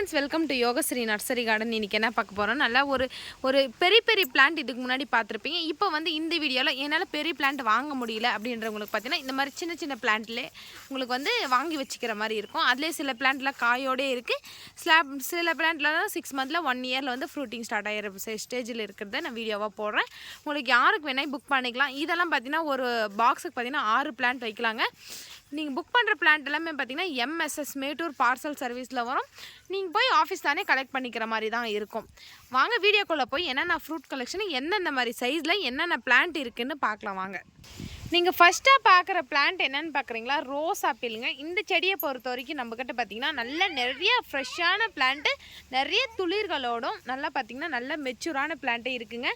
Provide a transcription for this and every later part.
Friends welcome to Yogasri nursery garden இன்றைக்கி என்ன பார்க்க போகிறோம் நல்லா ஒரு ஒரு பெரிய பெரிய பிளான்ட் இதுக்கு முன்னாடி பார்த்துருப்பீங்க. இப்போ வந்து இந்த வீடியோவில் என்னால் பெரிய பிளான்ட் வாங்க முடியல அப்படின்றவங்களுக்கு பார்த்தீங்கன்னா இந்த மாதிரி சின்ன சின்ன பிளான்ட்லே உங்களுக்கு வந்து வாங்கி வச்சுக்கிற மாதிரி இருக்கும். அதிலே சில பிளான்ட்லாம் காயோடே இருக்குது ஸ்லாப் சில பிளான்ட்லாம் சிக்ஸ் மந்தில் ஒன் இயரில் வந்து ஃப்ரூட்டிங் ஸ்டார்ட் ஆகிற ஸ்டேஜில் இருக்கிறத நான் வீடியோவாக போடுறேன். உங்களுக்கு யாருக்கு வேணால் புக் பண்ணிக்கலாம். இதெல்லாம் பார்த்தீங்கன்னா ஒரு பாக்ஸுக்கு பார்த்தீங்கன்னா ஆறு பிளான்ட் வைக்கலாங்க. நீங்கள் புக் பண்ணுற பிளான்ட் எல்லாமே பார்த்தீங்கன்னா எம்எஸ்எஸ் மேட்டூர் பார்சல் சர்வீஸில் வரும். நீங்கள் போய் ஆஃபீஸ் தானே கலெக்ட் பண்ணிக்கிற மாதிரி தான் இருக்கும். வாங்க வீடியோக்குள்ளே போய் என்னென்ன ஃப்ரூட் கலெக்ஷன் எந்தெந்த மாதிரி சைஸில் என்னென்ன பிளான்ட் இருக்குன்னு பார்க்கலாம் வாங்க. நீங்கள் ஃபஸ்ட்டாக பார்க்குற பிளான்ட் என்னன்னு பார்க்குறீங்களா ரோஸ் ஆப்பிளுங்க இந்த செடியை பொறுத்த வரைக்கும் நம்மக்கிட்ட பார்த்தீங்கன்னா நல்ல நிறைய ஃப்ரெஷ்ஷான பிளான்ட்டு நிறைய துளிர்களோடும் நல்லா பார்த்தீங்கன்னா நல்ல மெச்சூரான பிளான்ட்டே இருக்குங்க.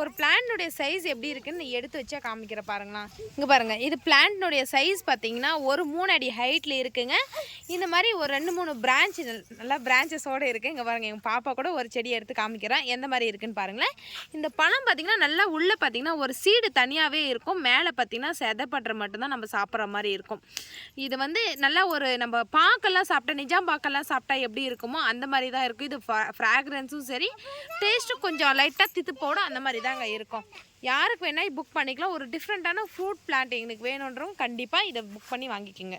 ஒரு பிளான்ட்டுடைய சைஸ் எப்படி இருக்குன்னு எடுத்து வச்சா காமிக்கிற பாருங்களா இங்கே பாருங்கள் இது பிளான்ட்னுடைய சைஸ் பார்த்தீங்கன்னா ஒரு மூணு அடி ஹைட்டில் இருக்குங்க. இந்த மாதிரி ஒரு ரெண்டு மூணு பிரான்ச் நல்லா பிரான்ச்சஸோடு இருக்குது இங்கே பாருங்கள் எங்கள் பாப்பா கூட ஒரு செடி எடுத்து காமிக்கிறேன். எந்த மாதிரி இருக்குன்னு பாருங்களேன். இந்த பழம் பார்த்தீங்கன்னா நல்லா உள்ளே பார்த்தீங்கன்னா ஒரு சீடு தனியாகவே இருக்கும். மேலே பார்த்தீங்கன்னா செதப்படுற மட்டும்தான் நம்ம சாப்பிட்ற மாதிரி இருக்கும். இது வந்து நல்லா ஒரு நம்ம பாக்கெல்லாம் சாப்பிட்டா நிஜாம் பாக்கெல்லாம் சாப்பிட்டா எப்படி இருக்குமோ அந்த மாதிரி தான் இருக்கும். இது ஃப்ராக்ரன்ஸும் சரி டேஸ்ட்டும் கொஞ்சம் லைட்டாக தித்துப்போடும் அந்த மாதிரி தாங்க இருக்கும். யாருக்கு வேணால் புக் பண்ணிக்கலாம். ஒரு டிஃப்ரெண்ட்டான ஃப்ரூட் பிளான்ட் எங்களுக்கு வேணுன்றவங்க கண்டிப்பாக இதை புக் பண்ணி வாங்கிக்கோங்க.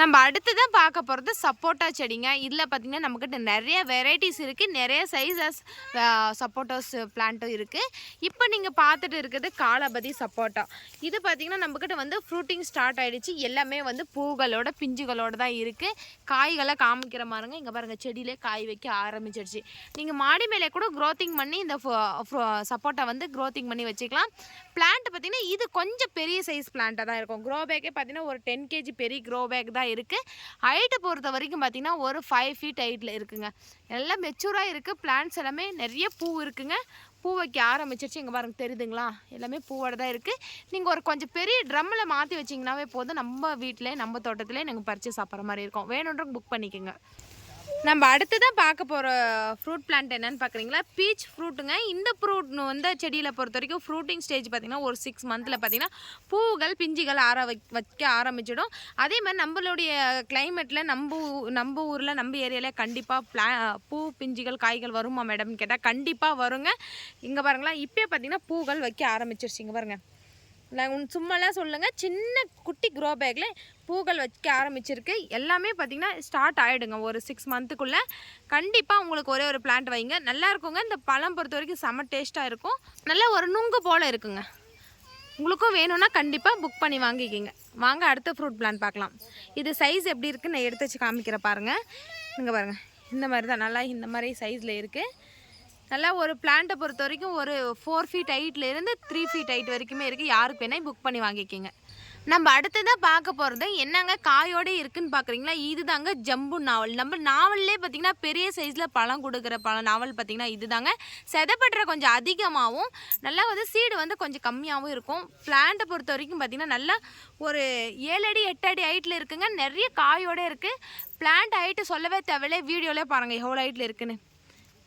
நம்ம அடுத்ததான் பார்க்க போகிறது சப்போட்டா செடிங்க. இதில் பார்த்திங்கன்னா நம்மக்கிட்ட நிறைய வெரைட்டிஸ் இருக்குது நிறைய சைஸஸ் சப்போட்டாஸ் பிளான்ட்டும் இருக்குது இப்போ நீங்கள் பார்த்துட்டு இருக்கிறது காலபதி சப்போட்டா. இது பார்த்திங்கன்னா நம்மக்கிட்ட வந்து ஃப்ரூட்டிங் ஸ்டார்ட் ஆகிடுச்சு எல்லாமே வந்து பூகளோட பிஞ்சுகளோட தான் இருக்குது காய்களை காமிக்கிற மாதிரிங்க. இங்கே பாருங்கள் செடியிலே காய் வைக்க ஆரம்பிச்சிடுச்சு நீங்கள் மாடி மேலே கூட க்ரோத்திங் பண்ணி இந்த சப்போட்டா வந்து க்ரோத்திங் பண்ணி வச்சுக்கலாம். பிளான்ட் பார்த்திங்கன்னா இது கொஞ்சம் பெரிய சைஸ் பிளான்ட்டாக தான் இருக்கும். க்ரோ பேக்கே பார்த்தீங்கன்னா ஒரு டென் கேஜி பெரிய க்ரோ பேக் தான் இருக்குது ஹைட்டை பொறுத்த வரைக்கும் பார்த்திங்கன்னா ஒரு ஃபைவ் ஃபீட் ஹைட்டில் இருக்குங்க. எல்லாம் மெச்சூராக இருக்குது பிளான்ட்ஸ் எல்லாமே நிறைய பூ இருக்குங்க. பூ வைக்க ஆரம்பிச்சிருச்சு. இங்கே பாருங்க தெரியுதுங்களா? எல்லாமே பூவோட தான் இருக்குது நீங்கள் ஒரு கொஞ்சம் பெரிய ட்ரம்மில் மாற்றி வச்சிங்கனாவே போதும். நம்ம வீட்டிலே நம்ம தோட்டத்திலே நாங்கள் பறித்து சாப்பிட்ற மாதிரி இருக்கும். வேணுன்றவங்க புக் பண்ணிக்கோங்க. நம்ம அடுத்ததான் பார்க்க போகிற ஃப்ரூட் பிளான்ட் என்னன்னு பார்க்குறீங்களா? பீச் ஃப்ரூட்டுங்க இந்த ஃப்ரூட் வந்து செடியில் பொறுத்த வரைக்கும் ஃப்ரூட்டிங் ஸ்டேஜ் பார்த்திங்கன்னா ஒரு சிக்ஸ் மந்தில் பார்த்திங்கன்னா பூவுகள் பிஞ்சுகள் ஆர வை வைக்க ஆரம்பிச்சிடும். அதே மாதிரி நம்மளுடைய கிளைமேட்டில் நம்ம நம்ம ஊரில் நம்ம ஏரியாவில் கண்டிப்பாக பிளா பூ பிஞ்சுகள் காய்கள் வருமா மேடம்னு கேட்டால் கண்டிப்பாக வருங்க. இங்கே பாருங்களா இப்போ பார்த்திங்கன்னா பூக்கள் வைக்க ஆரம்பிச்சிருச்சிங்க பாருங்கள் பாருங்க நான் சும்மாலாம் சொல்லுங்கள் சின்ன குட்டி க்ரோ பேக்கில் பூக்கள் வைக்க ஆரம்பிச்சிருக்கு. எல்லாமே பார்த்திங்கன்னா ஸ்டார்ட் ஆகிடுங்க ஒரு சிக்ஸ் மந்த்துக்குள்ளே கண்டிப்பாக உங்களுக்கு ஒரே ஒரு பிளான்ட் வைங்க. நல்லா இருக்குங்க. இந்த பழம் பொறுத்த வரைக்கும் செம்ம டேஸ்ட்டாக இருக்கும். நல்லா ஒரு நுங்கு போல் இருக்குங்க. உங்களுக்கும் வேணும்னா கண்டிப்பாக புக் பண்ணி வாங்கிக்கிங்க. வாங்க அடுத்த ஃப்ரூட் பிளான் பார்க்கலாம். இது சைஸ் எப்படி இருக்குன்னு நான் எடுத்து வச்சு காமிக்கிற பாருங்கள் இங்கே பாருங்கள் இந்த மாதிரி தான் நல்லா இந்த மாதிரி சைஸில் இருக்குது நல்லா ஒரு பிளான்ட்டை பொறுத்த வரைக்கும் ஒரு ஃபோர் ஃபீட் ஹைட்லேருந்து த்ரீ ஃபீட் ஹைட் வரைக்குமே இருக்குது யாருக்கு வேணால் புக் பண்ணி வாங்கிக்கிங்க. நம்ம அடுத்ததாக பார்க்க போகிறது என்னங்க காயோட இருக்குன்னு பார்க்குறீங்களா? இதுதாங்க ஜம்பு நாவல் நம்ம நாவல்லே பார்த்தீங்கன்னா பெரிய சைஸில் பழம் கொடுக்குற பழம் நாவல் பார்த்தீங்கன்னா இதுதாங்க. செதப்படுற கொஞ்சம் அதிகமாகவும் நல்லா வந்து சீடு வந்து கொஞ்சம் கம்மியாகவும் இருக்கும். பிளான்ட்டை பொறுத்த வரைக்கும் பார்த்தீங்கன்னா நல்லா ஒரு ஏழு அடி எட்டு அடி ஹைட்டில் இருக்குங்க. நிறைய காயோட இருக்குது பிளான்ட் ஹைட்டு சொல்லவே தேவையில்ல. வீடியோவிலே பாருங்கள் எவ்வளோ ஹைட்டில் இருக்குன்னு.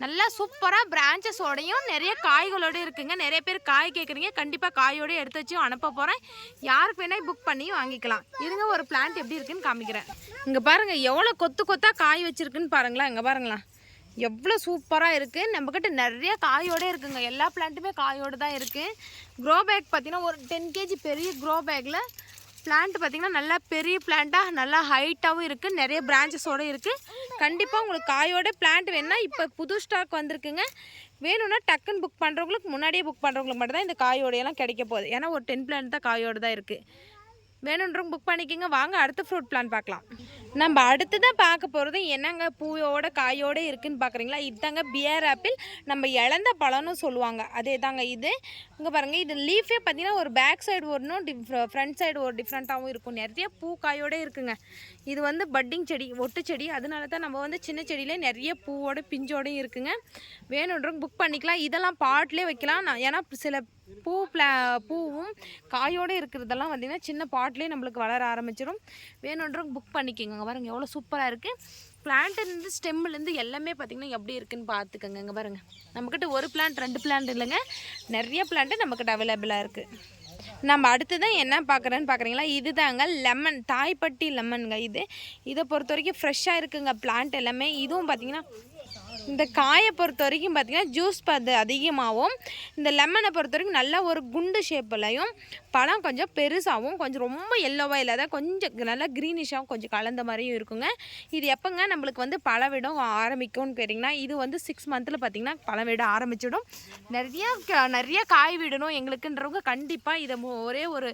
நல்லா சூப்பராக பிரான்ச்சஸோடையும் நிறைய காய்களோட இருக்குங்க. நிறைய பேர் காய் கேட்குறீங்க கண்டிப்பாக காயோடய எடுத்து வச்சும் அனுப்ப போகிறேன் யாருக்கு வேணால் புக் பண்ணி வாங்கிக்கலாம். இருங்க ஒரு பிளான்ட் எப்படி இருக்குன்னு காமிக்கிறேன். இங்கே பாருங்கள் எவ்வளோ கொத்து கொத்தாக காய் வச்சுருக்குன்னு பாருங்களா இங்கே பாருங்களா. எவ்வளோ சூப்பராக இருக்குது நம்மக்கிட்ட நிறைய காயோட இருக்குங்க. எல்லா பிளான்ட்டுமே காயோடு தான் இருக்குது க்ரோ பேக் பார்த்திங்கன்னா ஒரு டென் கேஜி பெரிய க்ரோ பேக்கில் பிளான்ட் பார்த்தீங்கன்னா நல்லா பெரிய பிளான்ட்டாக நல்லா ஹைட்டாகவும் இருக்குது நிறைய பிரான்ச்சஸோடு இருக்குது கண்டிப்பாக உங்களுக்கு காயோட பிளான்ட் வேணும்னா இப்போ புது ஸ்டாக் வந்திருக்குங்க. வேணும்னா டக்குன்னு புக் பண்ணுறவங்களுக்கு முன்னாடியே புக் பண்ணுறவங்களுக்கு மட்டும் தான் இந்த காயோடையெல்லாம் கிடைக்க போகுது. ஏன்னா ஒரு டென் பிளான்ட் தான் காயோடு தான் இருக்குது வேணுன்றவங்க புக் பண்ணிக்கோங்க. வாங்க அடுத்த ஃப்ரூட் பிளான் பார்க்கலாம். நம்ம அடுத்ததான் பார்க்க போகிறது என்னங்க? பூவோட காயோட இருக்குன்னு பார்க்குறீங்களா? இதுதாங்க பியர் ஆப்பிள் நம்ம இழந்த பழம்னு சொல்லுவாங்க. அதே தாங்க இது. இங்கே பாருங்கள் இது லீஃபே பார்த்தீங்கன்னா ஒரு பேக் சைடு ஒன்றும் டிஃப் ஃப்ரண்ட் சைடு ஒரு டிஃப்ரெண்ட்டாகவும் இருக்கும். நிறைய பூ காயோட இருக்குங்க. இது வந்து பட்டிங் செடி ஒட்டு செடி. அதனால தான் நம்ம வந்து சின்ன செடியிலே நிறைய பூவோட பிஞ்சோடையும் இருக்குங்க. வேணுன்றவங்க புக் பண்ணிக்கலாம். இதெல்லாம் பாட்டிலே வைக்கலாம். நான் ஏன்னா சில பூ பிளா பூவும் காயோடு இருக்கிறதெல்லாம் பார்த்திங்கன்னா சின்ன பாட்லேயே நம்மளுக்கு வளர ஆரம்பிச்சிடும். வேணுன்றவங்க புக் பண்ணிக்கோங்க. பாருங்க எவ்வளோ சூப்பராக இருக்குது பிளான்ட்லேருந்து ஸ்டெம்லேருந்து எல்லாமே பார்த்திங்கன்னா எப்படி இருக்குன்னு பார்த்துக்கோங்க இங்கே பாருங்கள் நம்மக்கிட்ட ஒரு பிளான்ட் ரெண்டு பிளான்ட் இல்லைங்க. நிறைய பிளான்ட்டு நம்மக்கிட்ட அவைலபிளாக இருக்குது நம்ம அடுத்து தான் என்ன பார்க்குறேன்னு பார்க்குறீங்களா இதுதாங்க லெமன் தாய்ப்பட்டி லெமனுங்க இது. இதை பொறுத்த வரைக்கும் ஃப்ரெஷ்ஷாக இருக்குங்க பிளான்ட் எல்லாமே. இதுவும் பார்த்தீங்கன்னா இந்த காயை பொறுத்த வரைக்கும் பார்த்தீங்கன்னா ஜூஸ் அது அதிகமாகவும் இந்த லெமனை பொறுத்த வரைக்கும் நல்லா ஒரு குண்டு ஷேப்லையும் பழம் கொஞ்சம் பெருசாகவும் கொஞ்சம் ரொம்ப எல்லோவாக இல்லாத கொஞ்சம் நல்லா க்ரீனிஷாகவும் கொஞ்சம் கலந்த மாதிரியும் இருக்குங்க. இது எப்போங்க நம்மளுக்கு வந்து பழவிடம் ஆரம்பிக்கும்னு கேட்டிங்கன்னா இது வந்து சிக்ஸ் மந்தில் பார்த்தீங்கன்னா பழவிட ஆரம்பிச்சிடும். நிறையா க- நிறைய காய் விடணும் எங்களுக்குன்றவங்க கண்டிப்பாக இதை ஒரே ஒரு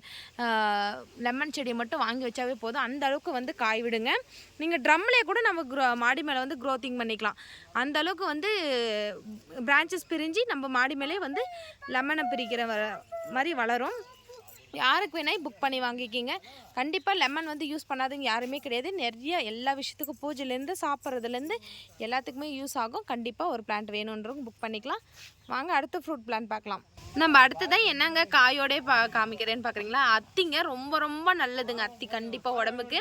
லெமன் செடியை மட்டும் வாங்கி வச்சாவே போதும். அந்த அளவுக்கு வந்து காய் விடுங்க. நீங்கள் ட்ரம்லேயே கூட நம்ம மாடி மேலே வந்து க்ரோத்திங் பண்ணிக்கலாம். அந்த அளவுக்கு வந்து பிரான்ச்சஸ் பிரிஞ்சு நம்ம மாடி மேலே வந்து லெமனை பிரிக்கிற வ- மாதிரி வளரும். யாருக்கு வேணால் புக் பண்ணி வாங்கிக்கிங்க. கண்டிப்பாக லெமன் வந்து யூஸ் பண்ணாதவங்க யாருமே கிடையாது. நிறைய எல்லா விஷயத்துக்கும் பூஜையிலேருந்து சாப்பிட்றதுலேருந்து எல்லாத்துக்குமே யூஸ் ஆகும். கண்டிப்பாக ஒரு பிளான்ட் வேணுன்றவங்க புக் பண்ணிக்கலாம். வாங்க அடுத்த ஃப்ரூட் பிளான்ட் பார்க்கலாம். நம்ம அடுத்ததான் என்னங்க காயோடே பா காமிக்கிறேன்னு பார்க்குறீங்களா அத்திங்க ரொம்ப ரொம்ப நல்லதுங்க அத்தி. கண்டிப்பாக உடம்புக்கு.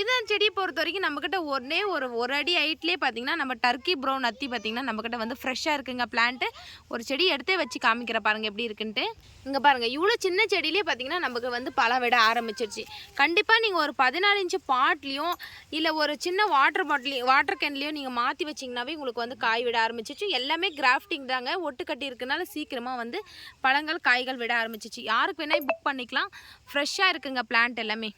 இதன் செடியை பொறுத்த வரைக்கும் நம்மக்கிட்ட ஒரே ஒரு ஒரு அடி ஹைட்லேயே பார்த்தீங்கன்னா நம்ம டர்க்கி ப்ரௌன் அத்தி பார்த்தீங்கன்னா நம்மக்கிட்ட வந்து ஃப்ரெஷ்ஷாக இருக்குங்க பிளான்ட்டு ஒரு செடி எடுத்தே வச்சு காமிக்கிற பாருங்க எப்படி இருக்குன்ட்டு. இங்கே பாருங்கள் இவ்வளோ சின்ன செடியிலே பார்த்தீங்கன்னா நமக்கு வந்து பழம் விட ஆரம்பிச்சிருச்சு. கண்டிப்பாக நீங்கள் ஒரு பதினாலு இன்ச்சு பாட்லேயும் இல்லை ஒரு சின்ன வாட்டர் பாட்டிலையும் வாட்டர் கேன்லேயும் நீங்கள் மாற்றி வச்சிங்கனாவே உங்களுக்கு வந்து காய் விட ஆரம்பிச்சிச்சு. எல்லாமே கிராஃப்டிங் தாங்க. ஒட்டு கட்டி இருக்கனால சீக்கிரமாக வந்து பழங்கள் காய்கள் விட ஆரம்பிச்சிச்சு. யாருக்கு வேணால் புக் பண்ணிக்கலாம். ஃப்ரெஷ்ஷாக இருக்குங்க பிளான்ட் எல்லாமே.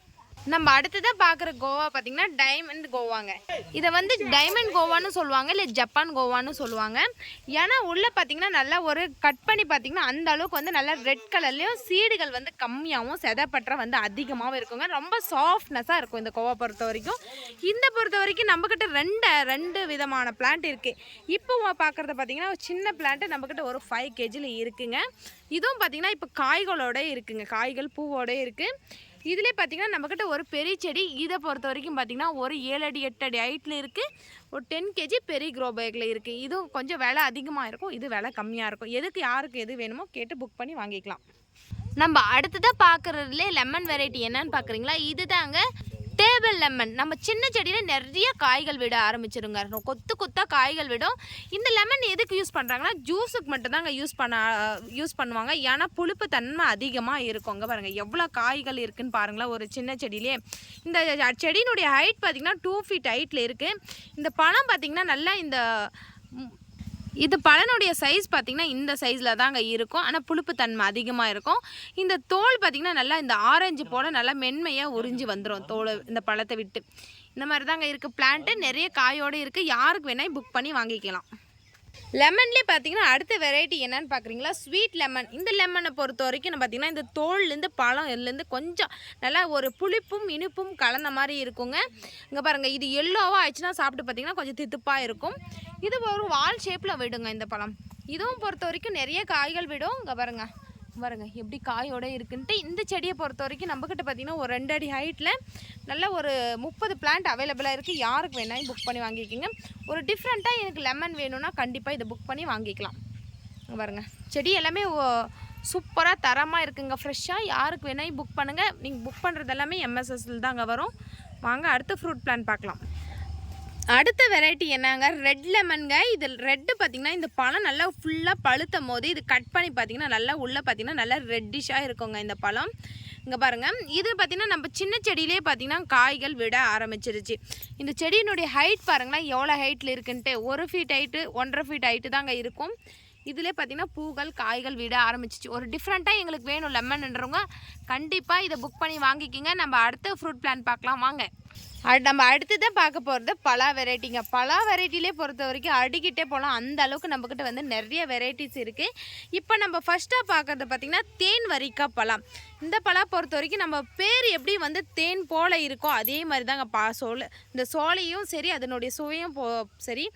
நம்ம அடுத்ததாக பார்க்குற கோவா பார்த்தீங்கன்னா டைமண்ட் கோவாங்க. இதை வந்து டைமண்ட் கோவான்னு சொல்லுவாங்க இல்லை ஜப்பான் கோவான்னு சொல்லுவாங்க. ஏன்னா உள்ளே பார்த்தீங்கன்னா நல்லா ஒரு கட் பண்ணி பார்த்தீங்கன்னா அந்த அளவுக்கு வந்து நல்லா ரெட் கலர்லேயும் சீடுகள் வந்து கம்மியாகவும் செதப்பற்ற வந்து அதிகமாகவும் இருக்குங்க. ரொம்ப சாஃப்ட்னஸாக இருக்கும் இந்த கோவா பொறுத்த வரைக்கும். இந்த பொறுத்த வரைக்கும் நம்மக்கிட்ட ரெண்டு ரெண்டு விதமான பிளான்ட் இருக்குது இப்போ பார்க்குறத பார்த்தீங்கன்னா ஒரு சின்ன பிளான்ட்டு நம்மக்கிட்ட ஒரு ஃபைவ் கேஜியில் இருக்குங்க. இதுவும் பார்த்திங்கன்னா இப்போ காய்களோட இருக்குங்க. காய்கள் பூவோட இருக்குது இதிலே பார்த்தீங்கன்னா நம்மக்கிட்ட ஒரு பெரிய செடி இதை பொறுத்த வரைக்கும் பார்த்தீங்கன்னா ஒரு ஏழு அடி எட்டு அடி ஹைட்டில் இருக்குது ஒரு டென் கேஜி பெரிய க்ரோ பேக்கில் இருக்குது இதுவும் கொஞ்சம் விலை அதிகமாக இருக்கும் இது விலை கம்மியாக இருக்கும். எதுக்கு யாருக்கு எது வேணுமோ கேட்டு புக் பண்ணி வாங்கிக்கலாம். நம்ம அடுத்ததாக பார்க்குறதுலே லெமன் வெரைட்டி என்னன்னு பார்க்குறீங்களா இதுதாங்க டேபிள் லெமன் நம்ம சின்ன செடியில் நிறைய காய்கள் விட ஆரம்பிச்சிருங்க. கொத்து கொத்தாக காய்கள் விடும். இந்த லெமன் எதுக்கு யூஸ் பண்ணுறாங்கன்னா ஜூஸுக்கு மட்டும்தாங்க யூஸ் பண்ண யூஸ் பண்ணுவாங்க. ஏன்னா புளிப்பு தன்மை அதிகமாக இருக்குங்க பாருங்கள் எவ்வளோ காய்கள் இருக்குன்னு பாருங்களேன் ஒரு சின்ன செடியிலே. இந்த செடியினுடைய ஹைட் பார்த்திங்கன்னா டூ ஃபீட் ஹைட்டில் இருக்குது இந்த பழம் பார்த்திங்கன்னா நல்லா இந்த இது பழனுடைய சைஸ் பார்த்திங்கன்னா இந்த சைஸில் தாங்க இருக்கும். ஆனால் புளிப்பு தன்மை அதிகமாக இருக்கும். இந்த தோல் பார்த்திங்கன்னா நல்லா இந்த ஆரஞ்சு போல் நல்லா மென்மையாக உறிஞ்சி வந்துடும் தோல் இந்த பழத்தை விட்டு. இந்த மாதிரி தாங்க இருக்குது பிளான்ட்டு நிறைய காயோடு இருக்குது யாருக்கு வேணால் புக் பண்ணி வாங்கிக்கலாம். லெமன்லேயே பார்த்தீங்கன்னா அடுத்த வெரைட்டி என்னன்னு பார்க்குறீங்களா ஸ்வீட் லெமன் இந்த லெமனை பொறுத்த வரைக்கும் பார்த்தீங்கன்னா இந்த தோல்லேருந்து பழம் இதுலேருந்து கொஞ்சம் நல்லா ஒரு புளிப்பும் இனிப்பும் கலந்த மாதிரி இருக்குங்க. இங்கே பாருங்கள் இது எல்லோவாக ஆயிடுச்சுன்னா சாப்பிட்டு பார்த்தீங்கன்னா கொஞ்சம் தித்துப்பாக இருக்கும். இது ஒரு வால் ஷேப்பில் விடுங்க இந்த பழம். இதுவும் பொறுத்த வரைக்கும் நிறைய காய்கள் விடும். இங்கே பாருங்க. பாருங்க எப்படி காயோட இருக்குன்ட்டு. இந்த செடியை பொறுத்த வரைக்கும் நம்மக்கிட்ட பார்த்தீங்கன்னா ஒரு ரெண்டு அடி ஹைட்டில் நல்ல ஒரு முப்பது பிளான்ட் அவைலபிளாக இருக்குது யாருக்கு வேணாலும் புக் பண்ணி வாங்கிக்கோங்க. ஒரு டிஃப்ரெண்ட்டாக எனக்கு லெமன் வேணும்னா கண்டிப்பாக இதை புக் பண்ணி வாங்கிக்கலாம். பாருங்கள் செடி எல்லாமே சூப்பராக தரமாக இருக்குங்க. ஃப்ரெஷ்ஷாக யாருக்கு வேணாலும் புக் பண்ணுங்கள் நீங்கள் புக் பண்ணுறது எல்லாமே எம்எஸ்எஸ்ல தாங்க வரும். வாங்க அடுத்த ஃப்ரூட் பிளான் பார்க்கலாம். அடுத்த வெரைட்டி என்னங்க? ரெட் லெமன்ங்க இது ரெட்டு பார்த்தீங்கன்னா இந்த பழம் நல்லா ஃபுல்லாக பழுத்தும் போது இது கட் பண்ணி பார்த்தீங்கன்னா நல்லா உள்ளே பார்த்தீங்கன்னா நல்லா ரெட்டிஷாக இருக்குங்க இந்த பழம். இங்கே பாருங்கள் இது பார்த்தீங்கன்னா நம்ம சின்ன செடியிலே பார்த்தீங்கன்னா காய்கள் விட ஆரம்பிச்சிருச்சு. இந்த செடியினுடைய ஹைட் பாருங்களேன் எவ்வளோ ஹைட்டில் இருக்குன்ட்டு. ஒரு ஃபீட் ஹைட்டு ஒன்றரை ஃபீட் ஹைட்டு தாங்க இருக்கும். இதிலே பார்த்தீங்கன்னா பூக்கள் காய்கள் விட ஆரம்பிச்சிச்சு. ஒரு டிஃப்ரெண்ட்டாக எங்களுக்கு வேணும் லெமன்ன்றவங்க கண்டிப்பாக இதை புக் பண்ணி வாங்கிக்கிங்க. நம்ம அடுத்த ஃப்ரூட் பிளான் பார்க்கலாம். வாங்க. அடு நம்ம அடுத்ததான் பார்க்க போகிறது பலா வெரைட்டிங்க. பலா வெரைட்டிலே பொறுத்த வரைக்கும் அடிக்கிட்டே போகலாம் அந்த அளவுக்கு நம்மக்கிட்ட வந்து நிறைய வெரைட்டிஸ் இருக்குது இப்போ நம்ம ஃபஸ்ட்டாக பார்க்குறது பார்த்திங்கன்னா தேன் வரிக்கா பழம் இந்த பலா பொறுத்த வரைக்கும் நம்ம பேர் எப்படி வந்து தேன் போல இருக்கோ அதே மாதிரி தாங்க பா சோளை இந்த சோலையும் சரி அதனுடைய சுவையும் போ சரி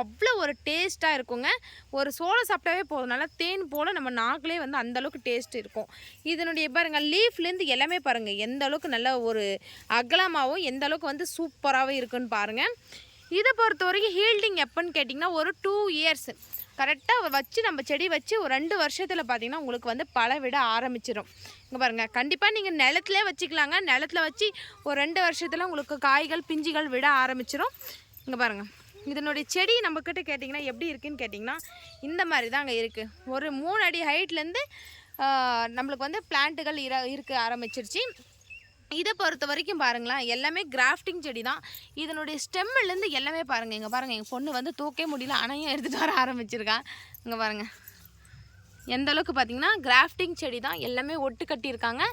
அவ்வளோ ஒரு டேஸ்ட்டாக இருக்குங்க. ஒரு சோளம் சாப்பிட்டாவே போதும். நல்லா தேன் போல் நம்ம நாக்கிலே வந்து அந்தளவுக்கு டேஸ்ட் இருக்கும். இதனுடைய பாருங்கள் லீஃப்லேருந்து எல்லாமே பாருங்கள் எந்த அளவுக்கு நல்ல ஒரு அகலமாகவும் எந்த அளவுக்கு வந்து சூப்பராகவும் இருக்குன்னு பாருங்கள் இதை பொறுத்த வரைக்கும் ஹீல்டிங் எப்போன்னு கேட்டிங்கன்னா ஒரு டூ இயர்ஸ் கரெக்டாக வச்சு நம்ம செடி வச்சு ஒரு ரெண்டு வருஷத்தில் பார்த்தீங்கன்னா உங்களுக்கு வந்து பழ விட ஆரம்பிச்சிடும் இங்கே பாருங்கள் கண்டிப்பாக நீங்கள் நிலத்துல வச்சுக்கலாங்க. நிலத்துல வச்சு ஒரு ரெண்டு வருஷத்தில் உங்களுக்கு காய்கள் பிஞ்சுகள் விட ஆரம்பிச்சிடும் இங்கே பாருங்கள் இதனுடைய செடி நம்மக்கிட்ட கேட்டிங்கன்னா எப்படி இருக்குன்னு கேட்டிங்கன்னா இந்த மாதிரி தாங்க இருக்குது ஒரு மூணு அடி ஹைட்லேருந்து நம்மளுக்கு வந்து பிளான்ட்டுகள் இர இருக்க ஆரம்பிச்சிருச்சு. இதை பொறுத்த வரைக்கும் பாருங்களேன் எல்லாமே கிராஃப்டிங் செடி தான் இதனுடைய ஸ்டெம்மிலேருந்து எல்லாமே பாருங்கள் இங்கே பாருங்கள் எங்கள் பொண்ணு வந்து தூக்கவே முடியல அணையும் எடுத்துகிட்டு வர ஆரம்பிச்சிருக்கா. இங்கே பாருங்கள் எந்த அளவுக்கு பார்த்தீங்கன்னா கிராஃப்டிங் செடி தான் எல்லாமே ஒட்டு கட்டியிருக்காங்க.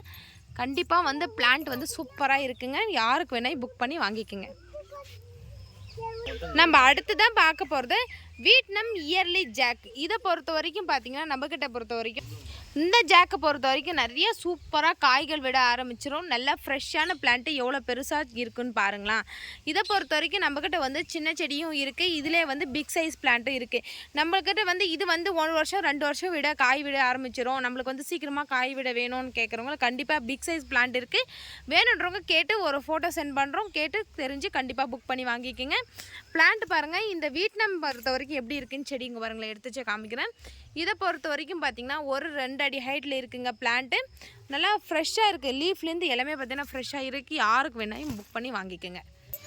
கண்டிப்பாக வந்து பிளான்ட் வந்து சூப்பராக இருக்குங்க. யாருக்கு வேணால் புக் பண்ணி வாங்கிக்கோங்க. நம்ம அடுத்து தான் பார்க்க போகிறது வீட்னம் இயர்லி ஜாக். இதை பொறுத்த வரைக்கும் பார்த்தீங்கன்னா நம்மக்கிட்ட பொறுத்த வரைக்கும் இந்த ஜாக்கை பொறுத்த வரைக்கும் நிறைய சூப்பராக காய்கள் விட ஆரம்பிச்சிடும் நல்லா ஃப்ரெஷ்ஷான பிளான்ட்டு எவ்வளோ பெருசாக இருக்குன்னு பாருங்களேன். இதை பொறுத்த வரைக்கும் நம்மக்கிட்ட வந்து சின்ன செடியும் இருக்குது இதிலே வந்து பிக் சைஸ் பிளான்ட்டும் இருக்குது நம்மக்கிட்ட வந்து இது வந்து ஒரு வருஷம் ரெண்டு வருஷம் விட காய் விட ஆரம்பிச்சிடும் நம்மளுக்கு வந்து சீக்கிரமாக காய் விட வேணும்னு கேட்குறவங்க கண்டிப்பாக பிக் சைஸ் பிளான்ட் இருக்குது வேணுன்றவங்க கேட்டு ஒரு ஃபோட்டோ சென்ட் பண்ணுறோம் கேட்டு தெரிஞ்சு கண்டிப்பாக புக் பண்ணி வாங்கிக்கோங்க. பிளான்ட் பாருங்கள் இந்த வீட்னம் பொறுத்த வரைக்கும் எப்படி இருக்குன்னு செடி இங்கே பாருங்களேன். எடுத்து வச்சு காமிக்கிறேன். இதை பொறுத்த வரைக்கும் பார்த்தீங்கன்னா ஒரு ரெண்டு அடி ஹைட்டில் இருக்குங்க பிளான்ட்டு நல்லா ஃப்ரெஷ்ஷாக இருக்குது லீஃப்லேருந்து எல்லாமே பார்த்தீங்கன்னா ஃப்ரெஷ்ஷாக இருக்குது யாருக்கு வேணாலும் புக் பண்ணி வாங்கிக்கோங்க.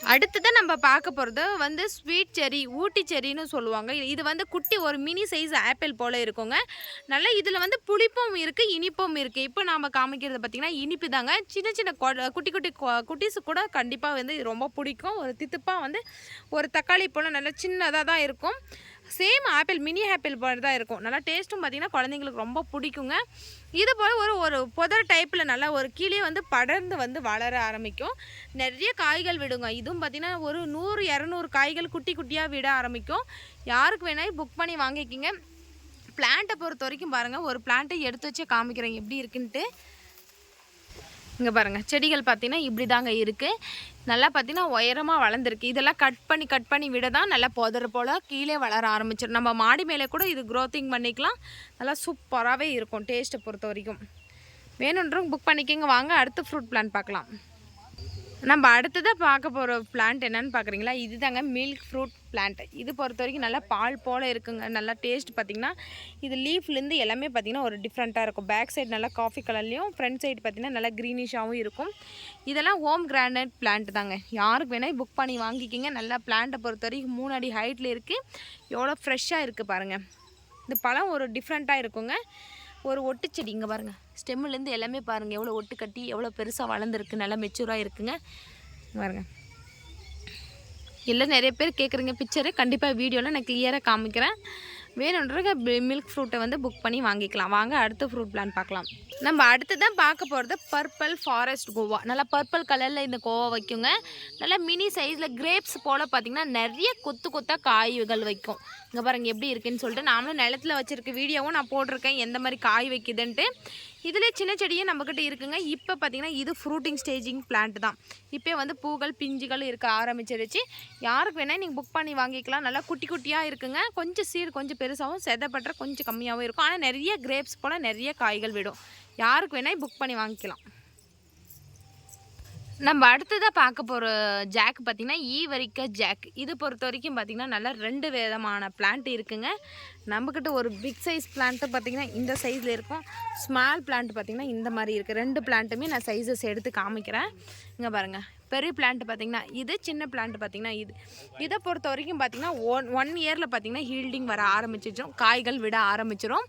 அடுத்ததான் நம்ம பார்க்க போகிறது வந்து ஸ்வீட் செரி ஊட்டி செரின்னு சொல்லுவாங்க. இது வந்து குட்டி ஒரு மினி சைஸ் ஆப்பிள் போல் இருக்குங்க. நல்லா இதில் வந்து புளிப்பும் இருக்குது இனிப்பும் இருக்குது இப்போ நாம் காமிக்கிறது பார்த்திங்கன்னா இனிப்பு தாங்க. சின்ன சின்ன குட்டி குட்டி கொ- கூட கண்டிப்பாக வந்து இது ரொம்ப பிடிக்கும். ஒரு தித்துப்பாக வந்து ஒரு தக்காளி போல் நல்லா சின்னதாக தான் இருக்கும். சேம் ஆப்பிள் மினி ஆப்பிள் மாதிரி தான் இருக்கும். நல்லா டேஸ்ட்டும் பார்த்திங்கன்னா குழந்தைங்களுக்கு ரொம்ப பிடிக்குங்க. இது போல் ஒரு ஒரு புதர் டைப்பில் நல்லா ஒரு கீழே வந்து படர்ந்து வந்து வளர ஆரம்பிக்கும். நிறைய காய்கள் விடுங்க. இதுவும் பார்த்திங்கன்னா ஒரு நூறு இரநூறு காய்கள் குட்டி குட்டியாக விட ஆரம்பிக்கும். யாருக்கு வேணாலும் புக் பண்ணி வாங்கிக்கிங்க. பிளான்ட்டை பொறுத்த வரைக்கும் பாருங்கள் ஒரு பிளான்ட்டை எடுத்து வச்சு காமிக்கிறேன் எப்படி இருக்குன்ட்டு. இங்கே பாருங்கள் செடிகள் பார்த்திங்கன்னா இப்படி தாங்க இருக்குது நல்லா பார்த்தீங்கன்னா உயரமாக வளர்ந்துருக்கு. இதெல்லாம் கட் பண்ணி கட் பண்ணி விட தான் நல்லா புதற போல் கீழே வளர ஆரம்பிச்சிடும் நம்ம மாடி மேலே கூட இது க்ரோத்திங் பண்ணிக்கலாம். நல்லா சூப்பராகவே இருக்கும் டேஸ்ட்டை பொறுத்த வரைக்கும். வேணுன்றவங்க புக் பண்ணிக்கோங்க. வாங்க அடுத்து ஃப்ரூட் பிளான் பார்க்கலாம். நம்ம அடுத்ததாக பார்க்க போகிற பிளான்ட் என்னன்னு பார்க்குறீங்களா? இதுதாங்க மில்க் ஃப்ரூட் பிளான்ட் இது பொறுத்த வரைக்கும் நல்லா பால் போல் இருக்குங்க. நல்லா டேஸ்ட் பார்த்திங்கன்னா இது லீஃப்லேருந்து எல்லாமே பார்த்திங்கன்னா ஒரு டிஃப்ரெண்ட்டாக இருக்கும். பேக் சைடு நல்லா காஃபி கலர்லேயும் ஃப்ரண்ட் சைடு பார்த்திங்கன்னா நல்லா க்ரீனிஷாகவும் இருக்கும். இதெல்லாம் ஹோம் கிராண்டட் பிளான்ட் தாங்க. யாருக்கு வேணால் புக் பண்ணி வாங்கிக்கிங்க. நல்லா பிளான்ட்டை பொறுத்த வரைக்கும் மூணு அடி ஹைட்டில் இருக்குது எவ்வளோ ஃப்ரெஷ்ஷாக இருக்குது பாருங்கள் இந்த பழம் ஒரு டிஃப்ரெண்ட்டாக இருக்குங்க. ஒரு ஒட்டுச்செடி இங்கே பாருங்கள் ஸ்டெம்முலேருந்து எல்லாமே பாருங்கள் எவ்வளோ ஒட்டு கட்டி எவ்வளோ பெருசாக வளர்ந்துருக்கு நல்லா மெச்சூராக இருக்குங்க. பாருங்கள் பாருங்க. இல்லை நிறைய பேர் கேட்குறீங்க பிக்சரு கண்டிப்பாக வீடியோவில் நான் கிளியராக காமிக்கிறேன். வேணுன்றத மில்க் ஃப்ரூட்டை வந்து புக் பண்ணி வாங்கிக்கலாம். வாங்க அடுத்த ஃப்ரூட் பிளான் பார்க்கலாம். நம்ம அடுத்ததான் பார்க்க போகிறது பர்பிள் ஃபாரஸ்ட் கோவா. நல்லா பர்பிள் கலரில் இந்த கோவா வைக்குங்க. நல்லா மினி சைஸில் கிரேப்ஸ் போல் பார்த்திங்கன்னா நிறைய கொத்து கொத்தாக காய்கள் வைக்கும். இங்கே பாருங்கள் எப்படி இருக்குன்னு சொல்லிட்டு நாமளும் நிலத்துல வச்சுருக்க வீடியோவும் நான் போட்டிருக்கேன். எந்த மாதிரி காய் வைக்குதுன்ட்டு. இதிலே சின்ன செடியும் நம்மக்கிட்ட இருக்குங்க. இப்போ பார்த்தீங்கன்னா இது ஃப்ரூட்டிங் ஸ்டேஜிங் பிளான்ட் தான். இப்போ வந்து பூக்கள் பிஞ்சுகள் இருக்க ஆரம்பிச்சிருச்சு. யாருக்கு வேணால் நீங்கள் புக் பண்ணி வாங்கிக்கலாம். நல்லா குட்டி குட்டியாக இருக்குங்க. கொஞ்சம் சீர் கொஞ்சம் பெருசாகவும் செதப்பற்ற கொஞ்சம் கம்மியாகவும் இருக்கும். ஆனால் நிறைய கிரேப்ஸ் போல் நிறைய காய்கள் விடும். யாருக்கு வேணால் புக் பண்ணி வாங்கிக்கலாம். நம்ம அடுத்ததாக பார்க்க போகிற ஜாக் பார்த்திங்கன்னா ஈவரிக்க ஜாக் இது பொறுத்த வரைக்கும் பார்த்திங்கன்னா நல்லா ரெண்டு விதமான பிளான்ட் இருக்குங்க. நம்மக்கிட்ட ஒரு பிக் சைஸ் பிளான்ட்டு பார்த்திங்கன்னா இந்த சைஸில் இருக்கும். ஸ்மால் பிளான்ட் பார்த்திங்கன்னா இந்த மாதிரி இருக்குது ரெண்டு பிளான்ட்டுமே நான் சைஸஸ் எடுத்து காமிக்கிறேன். இங்கே பாருங்கள் பெரிய பிளான்ட் பார்த்திங்கன்னா இது சின்ன பிளான்ட் பார்த்திங்கன்னா இது. இதை பொறுத்த வரைக்கும் பார்த்திங்கன்னா ஒன் ஒன் இயரில் பார்த்திங்கன்னா ஹீல்டிங் வர ஆரம்பிச்சிடும். காய்கள் விட ஆரம்பிச்சிடும்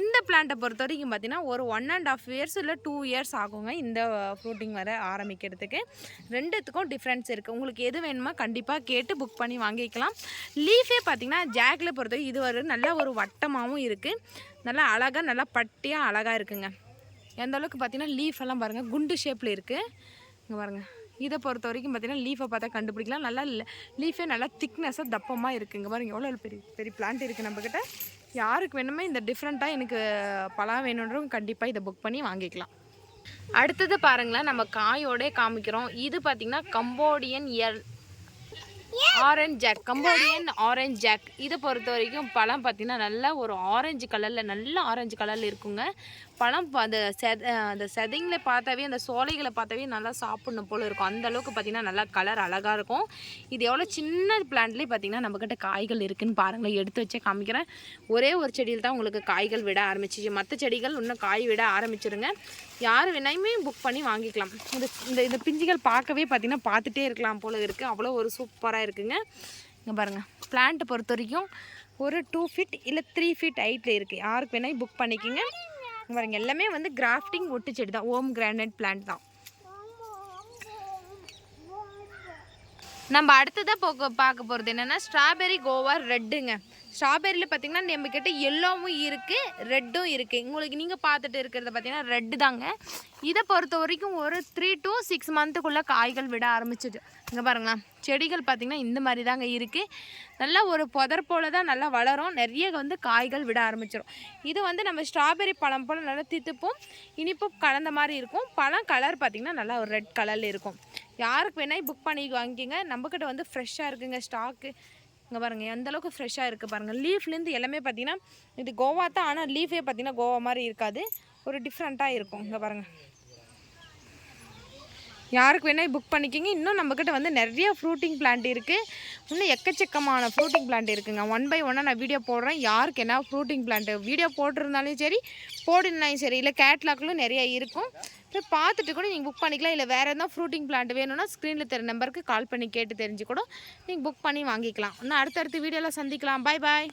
இந்த பிளான்ட்டை பொறுத்த வரைக்கும் பார்த்திங்கன்னா ஒரு ஒன் அண்ட் ஆஃப் இயர்ஸ் இல்லை டூ இயர்ஸ் ஆகுங்க இந்த ஃப்ரூட்டிங் வர ஆரம்பிக்கிறதுக்கு. ரெண்டுத்துக்கும் டிஃப்ரென்ஸ் இருக்குது உங்களுக்கு எது வேணுமோ கண்டிப்பாக கேட்டு புக் பண்ணி வாங்கிக்கலாம். லீஃபே பார்த்திங்கன்னா ஜாக்கில் பொறுத்த வரைக்கும் இது வரை நல்ல ஒரு வட்டமாகவும் இருக்குது நல்லா அழகாக நல்லா பட்டியாக அழகாக இருக்குங்க. எந்த அளவுக்கு பார்த்தீங்கன்னா லீஃப் எல்லாம் பாருங்கள் குண்டு ஷேப்பில் இருக்குது இங்கே பாருங்கள் இதை பொறுத்த வரைக்கும் பார்த்தீங்கன்னா லீஃபை பார்த்தா கண்டுபிடிக்கலாம். நல்லா லீஃபே நல்லா திக்னஸாக தப்பமாக இருக்குங்க பாருங்க எவ்வளோ பெரிய பெரிய பிளான்ட் இருக்குது நம்மக்கிட்ட யாருக்கு வேணுமே இந்த டிஃப்ரெண்ட்டாக எனக்கு பழம் வேணுன்றவங்க கண்டிப்பாக இதை புக் பண்ணி வாங்கிக்கலாம். அடுத்தது பாருங்களேன் நம்ம காயோடே காமிக்கிறோம். இது பார்த்திங்கன்னா Cambodian year orange jack Cambodian orange jack இதை பொறுத்த வரைக்கும் பழம் பார்த்திங்கன்னா நல்லா ஒரு ஆரஞ்சு கலரில் நல்ல ஆரஞ்சு கலரில் இருக்குங்க. பழம் அந்த செத அந்த செதைங்களை பார்த்தாவே அந்த சோலைகளை பார்த்தாவே நல்லா சாப்பிடணும் போல் இருக்கும். அந்த அளவுக்கு பார்த்திங்கன்னா நல்லா கலர் அழகாக இருக்கும். இது எவ்வளோ சின்ன பிளான்ட்லேயே பார்த்திங்கன்னா நம்மக்கிட்ட காய்கள் இருக்குதுன்னு பாருங்களேன். எடுத்து வச்சே காமிக்கிறேன். ஒரே ஒரு செடியில் தான் உங்களுக்கு காய்கள் விட ஆரம்பிச்சிச்சு. மற்ற செடிகள் இன்னும் காய் விட ஆரம்பிச்சிருங்க. யார் வேணாலுமே புக் பண்ணி வாங்கிக்கலாம். இந்த இந்த இந்த பிஞ்சுகள் பார்க்கவே பார்த்திங்கன்னா பார்த்துட்டே இருக்கலாம் போல் இருக்குது அவ்வளோ ஒரு சூப்பராக இருக்குங்க. இங்கே பாருங்கள் பிளான்ட்டை பொறுத்த வரைக்கும் ஒரு டூ ஃபீட் இல்லை த்ரீ ஃபீட் ஹைட்டில் இருக்குது யாருக்கு வேணாலும் புக் பண்ணிக்கோங்க. பாருங்க எல்லாமே வந்து கிராஃப்டிங் ஒட்டு செடி தான். ஓம் கிரானைட் பிளான்ட் தான். நம்ம அடுத்ததாக போக பார்க்க போகிறது என்னென்னா ஸ்ட்ராபெரி கோவா ரெட்டுங்க ஸ்ட்ராபெரியில் பார்த்தீங்கன்னா நம்மக்கிட்ட எல்லோவும் இருக்குது ரெட்டும் இருக்குது உங்களுக்கு நீங்கள் பார்த்துட்டு இருக்கிறத பார்த்தீங்கன்னா ரெட்டு தாங்க. இதை பொறுத்த வரைக்கும் ஒரு த்ரீ டு சிக்ஸ் மந்த்துக்குள்ளே காய்கள் விட ஆரம்பிச்சிது. இங்கே பாருங்களேன். செடிகள் பார்த்திங்கன்னா இந்த மாதிரி தாங்க இருக்குது நல்லா ஒரு புதர் போல் தான் நல்லா வளரும். நிறைய வந்து காய்கள் விட ஆரம்பிச்சிடும் இது வந்து நம்ம ஸ்ட்ராபெரி பழம் போல் நல்லா தித்துப்பும். இனிப்பும் கலந்த மாதிரி இருக்கும். பழம் கலர் பார்த்திங்கன்னா நல்லா ஒரு ரெட் கலரில் இருக்கும். யாருக்கு வேணால் புக் பண்ணி வாங்கிக்கோங்க. நம்மக்கிட்ட வந்து ஃப்ரெஷ்ஷாக இருக்குங்க ஸ்டாக்கு இங்கே பாருங்கள் எந்த அளவுக்கு ஃப்ரெஷ்ஷாக இருக்குது பாருங்கள் லீஃப்லேருந்து எல்லாமே பார்த்தீங்கன்னா இது கோவா தான் ஆனால் லீஃபே பார்த்தீங்கன்னா கோவா மாதிரி இருக்காது. ஒரு டிஃப்ரெண்ட்டாக இருக்கும். இங்கே பாருங்கள் யாருக்கு வேணால் புக் பண்ணிக்கிங்க. இன்னும் நம்மக்கிட்ட வந்து நிறைய ஃப்ரூட்டிங் பிளான்ட் இருக்குது இன்னும் எக்கச்சக்கமான ஃப்ரூட்டிங் பிளான்ட் இருக்குங்க. ஒன் பை ஒன்னாக நான் வீடியோ போடுறேன். யாருக்கு என்ன ஃப்ரூட்டிங் பிளான்ட்டு வீடியோ போட்டிருந்தாலும் சரி போடுனாலும் சரி இல்லை கேட்லாக்லும் நிறைய இருக்கும். போய் பார்த்துட்டு கூட நீங்கள் புக் பண்ணிக்கலாம். இல்லை வேறு எதாவது ஃப்ரூட்டிங் பிளான்ட் வேணும்னா ஸ்க்ரீனில் தெரிய நம்பருக்கு கால் பண்ணி கேட்டு தெரிஞ்சு கூட நீங்கள் புக் பண்ணி வாங்கிக்கலாம். இன்னும் அடுத்தடுத்த வீடியோவில் சந்திக்கலாம். பாய் பாய்